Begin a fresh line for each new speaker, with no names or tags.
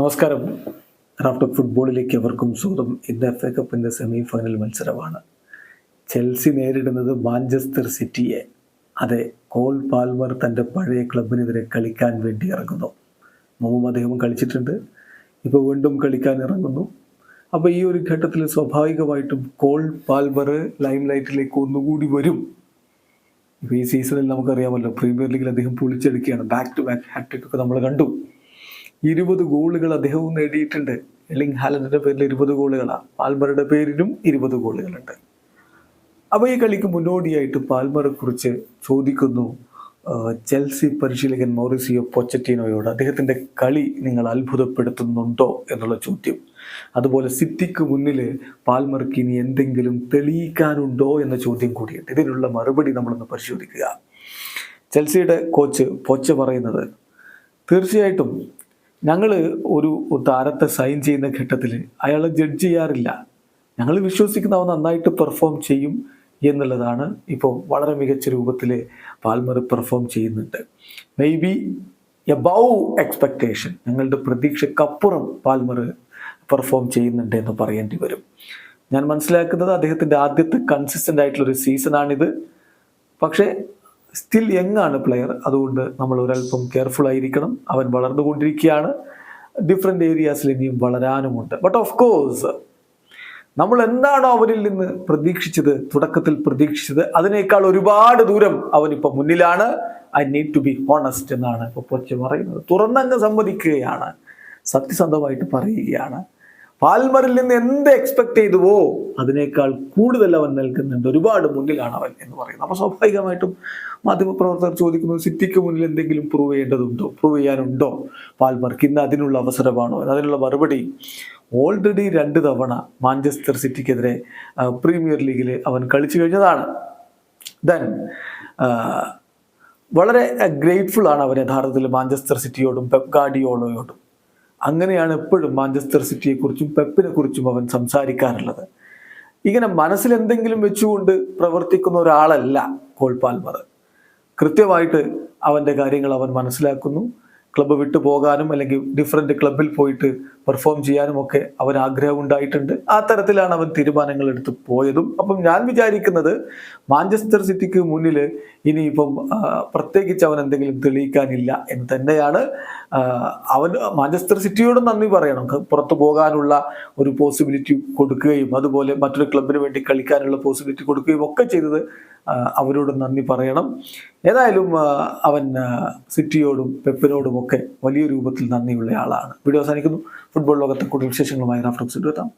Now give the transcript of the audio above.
നമസ്കാരം. റാഫ്റ്റർ ഫുട്ബോളിലേക്ക് എവർക്കും സ്വാഗതം. ഇന്ന് എഫ് എ കപ്പിന്റെ സെമി ഫൈനൽ മത്സരമാണ്. ചെൽസി നേരിടുന്നത് മാഞ്ചസ്റ്റർ സിറ്റിയെ. അതെ കോൾ പാൽമർ തന്റെ പഴയ ക്ലബിനെതിരെ കളിക്കാൻ വേണ്ടി ഇറങ്ങുന്നു. മുമ്പും അദ്ദേഹം കളിച്ചിട്ടുണ്ട്. ഇപ്പോൾ വീണ്ടും കളിക്കാൻ ഇറങ്ങുന്നു. അപ്പോൾ ഈ ഒരു ഘട്ടത്തിൽ സ്വാഭാവികമായിട്ടും കോൾ പാൽമർ ലൈം ലൈറ്റിലേക്ക് ഒന്നുകൂടി വരും. ഇപ്പോൾ ഈ സീസണിൽ നമുക്കറിയാമല്ലോ പ്രീമിയർ ലീഗിൽ അദ്ദേഹം പൊളിച്ചെടുക്കുകയാണ്. Back to back hat trick ഒക്കെ നമ്മൾ കണ്ടു. ഇരുപത് ഗോളുകൾ അദ്ദേഹവും നേടിയിട്ടുണ്ട്. എലിംഗ് ഹാലൻഡിന്റെ പേരിൽ ഇരുപത് ഗോളുകളാണ് പാൽമറുടെ പേരിലും ഇരുപത് ഗോളുകളുണ്ട്. അപ്പോൾ ഈ കളിക്ക് മുന്നോടിയായിട്ട് പാൽമറെ കുറിച്ച് ചോദിക്കുന്നു ചെൽസി പരിശീലകൻ മോറിസിയോ പൊച്ചറ്റീനോയോട് അദ്ദേഹത്തിന്റെ കളി നിങ്ങൾ അത്ഭുതപ്പെടുത്തുന്നുണ്ടോ എന്നുള്ള ചോദ്യം. അതുപോലെ സിറ്റിക്ക് മുന്നിൽ പാൽമർക്ക് ഇനി എന്തെങ്കിലും തെളിയിക്കാനുണ്ടോ എന്ന ചോദ്യം കൂടിയുണ്ട്. ഇതിനുള്ള മറുപടി നമ്മളൊന്ന് പരിശോധിക്കുക. ചെൽസിയുടെ കോച്ച് പൊച്ച പറയുന്നത് തീർച്ചയായിട്ടും ഞങ്ങൾ ഒരു താരത്തെ സൈൻ ചെയ്യുന്ന ഘട്ടത്തിൽ അയാളെ ജഡ്ജ് ചെയ്യാറില്ല. ഞങ്ങൾ വിശ്വസിക്കുന്ന അവൻ നന്നായിട്ട് പെർഫോം ചെയ്യും എന്നുള്ളതാണ് ഇപ്പോൾ വളരെ മികച്ച രൂപത്തിൽ പാൽമർ പെർഫോം ചെയ്യുന്നുണ്ട്. മേ ബി എബവ് എക്സ്പെക്റ്റേഷൻ ഞങ്ങളുടെ പ്രതീക്ഷക്കപ്പുറം പാൽമർ പെർഫോം ചെയ്യുന്നുണ്ട് എന്ന് പറയേണ്ടി വരും. ഞാൻ മനസ്സിലാക്കുന്നത് അദ്ദേഹത്തിന്റെ ആദ്യത്തെ കൺസിസ്റ്റന്റ് ആയിട്ടുള്ളൊരു സീസണാണിത് പക്ഷേ സ്റ്റിൽ യങ് ആണ് പ്ലെയർ അതുകൊണ്ട് നമ്മൾ ഒരല്പം കെയർഫുൾ ആയിരിക്കണം. അവൻ വളർന്നുകൊണ്ടിരിക്കുകയാണ്. ഡിഫറെന്റ് ഏരിയാസിൽ ഇനിയും വളരാനുമുണ്ട്. ബട്ട് ഓഫ് കോഴ്സ് നമ്മൾ എന്താണോ അവരിൽ നിന്ന് പ്രതീക്ഷിച്ചത് തുടക്കത്തിൽ പ്രതീക്ഷിച്ചത് അതിനേക്കാൾ ഒരുപാട് ദൂരം അവനിപ്പോൾ മുന്നിലാണ്. I need to be honest എന്നാണ് ഇപ്പോൾ പൊച്ച പറയുന്നത്. തുറന്നങ്ങ് സമ്മതിക്കുകയാണ്. സത്യസന്ധമായിട്ട് പറയുകയാണ്. പാൽമറിൽ നിന്ന് എന്ത് എക്സ്പെക്ട് ചെയ്തുവോ അതിനേക്കാൾ കൂടുതൽ അവൻ നൽകുന്നുണ്ട്. ഒരുപാട് മുന്നിലാണ് അവൻ എന്ന് പറയുന്നത്. അപ്പോൾ സ്വാഭാവികമായിട്ടും മാധ്യമപ്രവർത്തകർ ചോദിക്കുന്നു സിറ്റിക്ക് മുന്നിൽ എന്തെങ്കിലും പ്രൂവ് ചെയ്യേണ്ടതുണ്ടോ? പ്രൂവ് ചെയ്യാനുണ്ടോ? പാൽമർക്ക് ഇന്ന് അതിനുള്ള അവസരമാണോ? അതിനുള്ള മറുപടി ഓൾറെഡി രണ്ട് തവണ മാഞ്ചസ്റ്റർ സിറ്റിക്കെതിരെ പ്രീമിയർ ലീഗിൽ അവൻ കളിച്ചു കഴിഞ്ഞതാണ്. ദെൻ വളരെ ഗ്രേറ്റ്ഫുൾ ആണ് അവൻ യഥാർത്ഥത്തിൽ മാഞ്ചസ്റ്റർ സിറ്റിയോടും പെപ് അങ്ങനെയാണ് എപ്പോഴും മാഞ്ചസ്റ്റർ സിറ്റിയെക്കുറിച്ചും പെപ്പിനെക്കുറിച്ചും അവൻ സംസാരിക്കാറുള്ളത്. ഇങ്ങനെ മനസ്സിൽ എന്തെങ്കിലും വെച്ചുകൊണ്ട് പ്രവർത്തിക്കുന്ന ഒരാളല്ല കോൾ പാൽമർ. കൃത്യമായിട്ട് അവന്റെ കാര്യങ്ങൾ അവൻ മനസ്സിലാക്കുന്നു. ക്ലബ്ബ് വിട്ടു പോകാനും അല്ലെങ്കിൽ ഡിഫറെന്റ് ക്ലബ്ബിൽ പോയിട്ട് പെർഫോം ചെയ്യാനും ഒക്കെ അവൻ ആഗ്രഹം ഉണ്ടായിട്ടുണ്ട്. ആ തരത്തിലാണ് അവൻ തീരുമാനങ്ങൾ എടുത്ത് പോയതും. അപ്പം ഞാൻ വിചാരിക്കുന്നത് മാഞ്ചസ്റ്റർ സിറ്റിക്ക് മുന്നിൽ ഇനിയിപ്പം പ്രത്യേകിച്ച് അവൻ എന്തെങ്കിലും തെളിയിക്കാനില്ല എന്ന് തന്നെയാണ് അവൻ മാഞ്ചസ്റ്റർ സിറ്റിയോട് നന്ദി പറയണം. പുറത്തു പോകാനുള്ള ഒരു പോസിബിലിറ്റി കൊടുക്കുകയും അതുപോലെ മറ്റൊരു ക്ലബിന് വേണ്ടി കളിക്കാനുള്ള പോസിബിലിറ്റി കൊടുക്കുകയും ഒക്കെ ചെയ്തത് അവരോട് നന്ദി പറയണം. ഏതായാലും അവൻ സിറ്റിയോടും പെപ്പിനോടും ഒക്കെ വലിയ രൂപത്തിൽ നന്ദിയുള്ള ആളാണ്. വീഡിയോ അവസാനിക്കുന്നു. ഫുട്ബോൾ ലോകത്തെ കൂടുതൽ വിശേഷങ്ങളുമായി റഫറൻസ് എത്താം.